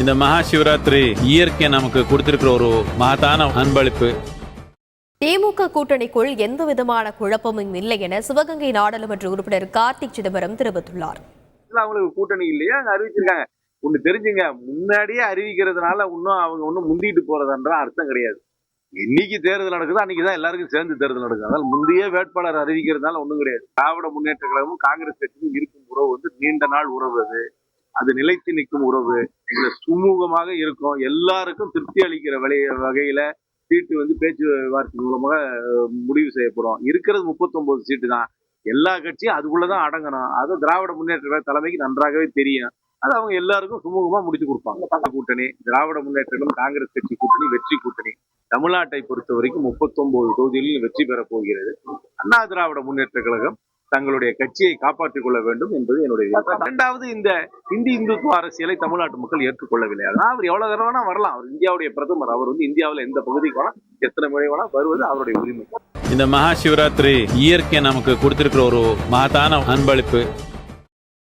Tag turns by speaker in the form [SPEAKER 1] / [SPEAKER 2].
[SPEAKER 1] இந்த மகா சிவராத்திரி இயற்கை நமக்கு கொடுத்திருக்கிற ஒரு மகத்தான அன்பளிப்பு.
[SPEAKER 2] திமுக கூட்டணிக்குள் எந்த விதமான குழப்பமும் இல்லை என சிவகங்கை நாடாளுமன்ற உறுப்பினர் கார்த்திக் சிதம்பரம் தெரிவித்துள்ளார்.
[SPEAKER 3] அவங்களுக்கு கூட்டணி இல்லையா? அங்க அறிவிச்சிருக்காங்க. ஒண்ணு தெரிஞ்சுங்க. முன்னாடியே அறிவிக்கிறதுனால இன்னும் அவங்க ஒன்றும் முந்திட்டு போறதுன்ற அர்த்தம் கிடையாது. என்னைக்கு தேர்தல் நடக்குதோ? அன்னைக்கு தான் எல்லாருக்கும் சேர்ந்து தேர்தல் நடக்குது. அதனால முந்தைய வேட்பாளர் அறிவிக்கிறதுனால ஒண்ணும் கிடையாது. திராவிட முன்னேற்ற கழகமும் காங்கிரஸ் கட்சியும் இருக்கும் உறவு வந்து நீண்ட நாள் உறவு அது. அது நிலைத்து நிற்கும் உறவு இதுல சுமூகமாக இருக்கும் எல்லாருக்கும் திருப்தி அளிக்கிற வழி வகையில சீட்டு வந்து பேச்சுவார்த்தை மூலமாக முடிவு செய்யப்படும். இருக்கிறது 39 சீட்டு தான். எல்லா கட்சியும் அதுக்குள்ளதான் அடங்கணும். அது திராவிட முன்னேற்ற கழக தலைமைக்கு நன்றாகவே தெரியும். அது அவங்க எல்லாருக்கும் சுமூகமா முடிச்சு கொடுப்பாங்க. கூட்டணி திராவிட முன்னேற்றம் காங்கிரஸ் கட்சி கூட்டணி வெற்றி கூட்டணி. தமிழ்நாட்டை பொறுத்த வரைக்கும் 39 தொகுதிகளில் வெற்றி பெறப் போகிறது. அண்ணா திராவிட முன்னேற்ற கழகம் தங்களுடைய கட்சியை காப்பாற்றிக் கொள்ள வேண்டும் என்பது என்னுடைய. இரண்டாவது இந்த இந்தி இந்துத்துவ அரசியலை தமிழ்நாட்டு மக்கள் ஏற்றுக்கொள்ளவில்லை. அதனால் அவர் எவ்வளவு தடவை வேணா வரலாம். அவர் இந்தியாவுடைய பிரதமர். அவர் வந்து இந்தியாவில் எந்த பகுதிக்கு வேணா எத்தனை முறை வேணா வருவது அவருடைய உரிமை.
[SPEAKER 1] இந்த மகா சிவராத்திரி இயற்கை நமக்கு கொடுத்திருக்கிற ஒரு மகத்தான அன்பளிப்பு.